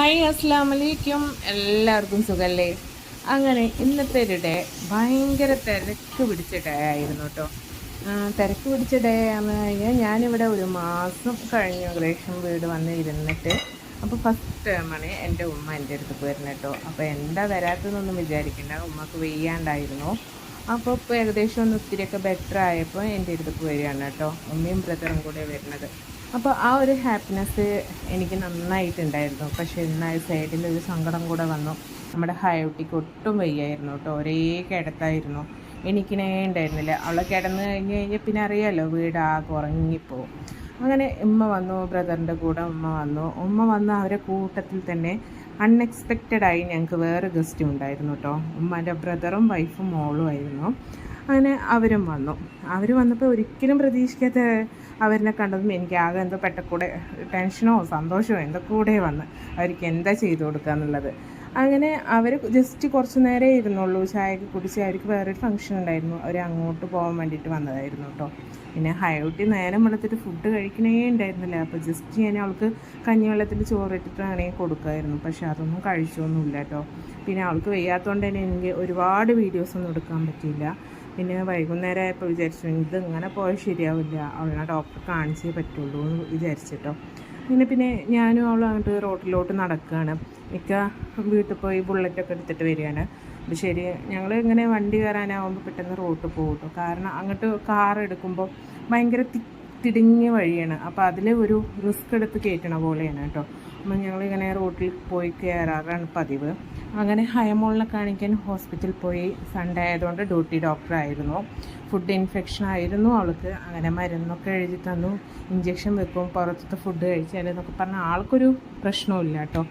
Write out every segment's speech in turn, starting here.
Hi അസ്സാം വലൈക്കും എല്ലാവർക്കും സുഖല്ലേ? അങ്ങനെ ഇന്നത്തെ ഒരു ഡേ ഭയങ്കര തിരക്ക് പിടിച്ച ഡേ ആയിരുന്നു കേട്ടോ തിരക്ക് പിടിച്ച ഡേ ആണെന്ന് കഴിഞ്ഞാൽ ഞാനിവിടെ ഒരു മാസം കഴിഞ്ഞു ഏകദേശം വീട് വന്ന് ഇരുന്നിട്ട് അപ്പോൾ ഫസ്റ്റ് ടൈമാണ് എന്റെ ഉമ്മ എന്റെ അടുത്ത് വരുന്നത് കേട്ടോ അപ്പോൾ എന്താ വരാത്തതെന്നൊന്നും വിചാരിക്കേണ്ട. ഉമ്മക്ക് വെയ്യാണ്ടായിരുന്നു. അപ്പോൾ ഇപ്പോൾ ഏകദേശം ഒന്ന് ഒത്തിരിയൊക്കെ ബെറ്റർ ആയപ്പോൾ എന്റെ അടുത്ത് വരികയാണ് കേട്ടോ ഉമ്മയും ബ്രദറും കൂടെ വരുന്നത്. അപ്പോൾ ആ ഒരു ഹാപ്പിനെസ് എനിക്ക് നന്നായിട്ടുണ്ടായിരുന്നു. പക്ഷേ എന്നാൽ സൈഡിൽ ഒരു സങ്കടം കൂടെ വന്നു. നമ്മുടെ ഹയോട്ടിക്ക് ഒട്ടും വയ്യായിരുന്നു കേട്ടോ. ഒരേ കിടത്തായിരുന്നു. എനിക്കിനേ ഉണ്ടായിരുന്നില്ല. അവളെ കിടന്ന് കഴിഞ്ഞ് കഴിഞ്ഞാൽ പിന്നെ അറിയാമല്ലോ വീട് ആകെ ഉറങ്ങിപ്പോവും. അങ്ങനെ ഉമ്മ വന്നു ബ്രദറിന്റെ കൂടെ ഉമ്മ വന്നു. ഉമ്മ വന്ന് അവരെ കൂട്ടത്തിൽ തന്നെ അൺഎക്സ്പെക്റ്റഡായി ഞങ്ങൾക്ക് വേറെ ഗസ്റ്റും ഉണ്ടായിരുന്നു കേട്ടോ. ഉമ്മന്റെ ബ്രദറും വൈഫും മോളും ആയിരുന്നു. അങ്ങനെ അവരും വന്നു. അവർ വന്നപ്പോൾ ഒരിക്കലും പ്രതീക്ഷിക്കാത്ത അവരിനെ കണ്ടതും എനിക്ക് ആകെ എന്തോ പെട്ടക്കൂടെ ടെൻഷനോ സന്തോഷമോ എന്തോ കൂടെ വന്ന് അവർക്ക് എന്താ ചെയ്തു കൊടുക്കുക എന്നുള്ളത്. അങ്ങനെ അവർ ജസ്റ്റ് കുറച്ച് നേരെ ഇരുന്നുള്ളൂ. ചായയൊക്കെ കുടിച്ച് അവർക്ക് വേറൊരു ഫംഗ്ഷൻ ഉണ്ടായിരുന്നു. അവർ അങ്ങോട്ട് പോകാൻ വേണ്ടിയിട്ട് വന്നതായിരുന്നു കേട്ടോ പിന്നെ ഹൈവുട്ടി നേരം വെള്ളത്തിട്ട് ഫുഡ് കഴിക്കണേ ഉണ്ടായിരുന്നില്ല. അപ്പോൾ ജസ്റ്റ് ഞാൻ അവൾക്ക് കഞ്ഞിവെള്ളത്തിൽ ചോറിട്ടിട്ടാണെങ്കിൽ കൊടുക്കുമായിരുന്നു പക്ഷെ അതൊന്നും കഴിച്ചൊന്നുമില്ല കേട്ടോ പിന്നെ അവൾക്ക് വയ്യാത്തതുകൊണ്ട് തന്നെ എനിക്ക് ഒരുപാട് വീഡിയോസ് ഒന്നും എടുക്കാൻ പറ്റിയില്ല. പിന്നെ വൈകുന്നേരം ആയപ്പോൾ വിചാരിച്ചു ഇത് ഇങ്ങനെ പോയാൽ ശരിയാവില്ല. അവളെ ഡോക്ടറെ കാണിച്ചേ പറ്റുള്ളൂ എന്ന് വിചാരിച്ചിട്ടോ. പിന്നെ പിന്നെ ഞാനും അവൾ അങ്ങോട്ട് റോട്ടിലോട്ട് നടക്കുകയാണ് മിക്ക വീട്ടിൽ പോയി ബുള്ളറ്റൊക്കെ എടുത്തിട്ട് വരികയാണ്. അപ്പം ശരി ഞങ്ങൾ ഇങ്ങനെ വണ്ടി കയറാനാവുമ്പോൾ പെട്ടെന്ന് റോട്ട് പോകും കാരണം അങ്ങോട്ട് കാർ എടുക്കുമ്പോൾ ഭയങ്കര തി തിടിഞ്ഞ വഴിയാണ്. അപ്പോൾ അതിൽ ഒരു റിസ്ക് എടുത്ത് കയറ്റണ പോലെയാണ് കേട്ടോ. അപ്പം ഞങ്ങളിങ്ങനെ റോട്ടിൽ പോയി കയറാറാണ് പതിവ്. അങ്ങനെ ഹയമോളിനെ കാണിക്കാൻ ഹോസ്പിറ്റലിൽ പോയി സൺഡേ ആയതുകൊണ്ട് ഡ്യൂട്ടി ഡോക്ടർ ആയിരുന്നു. ഫുഡ് ഇൻഫെക്ഷൻ ആയിരുന്നു. അവൾക്ക് അങ്ങനെ മരുന്നൊക്കെ എഴുതി തന്നു. ഇഞ്ചെക്ഷൻ വെക്കും. പുറത്തത്തെ ഫുഡ് കഴിച്ചാൽ എന്നൊക്കെ പറഞ്ഞാൽ ആൾക്കൊരു പ്രശ്നവും ഇല്ല കേട്ടോ.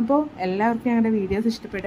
അപ്പോൾ എല്ലാവർക്കും ഞങ്ങളുടെ വീഡിയോസ് ഇഷ്ടപ്പെട്ടു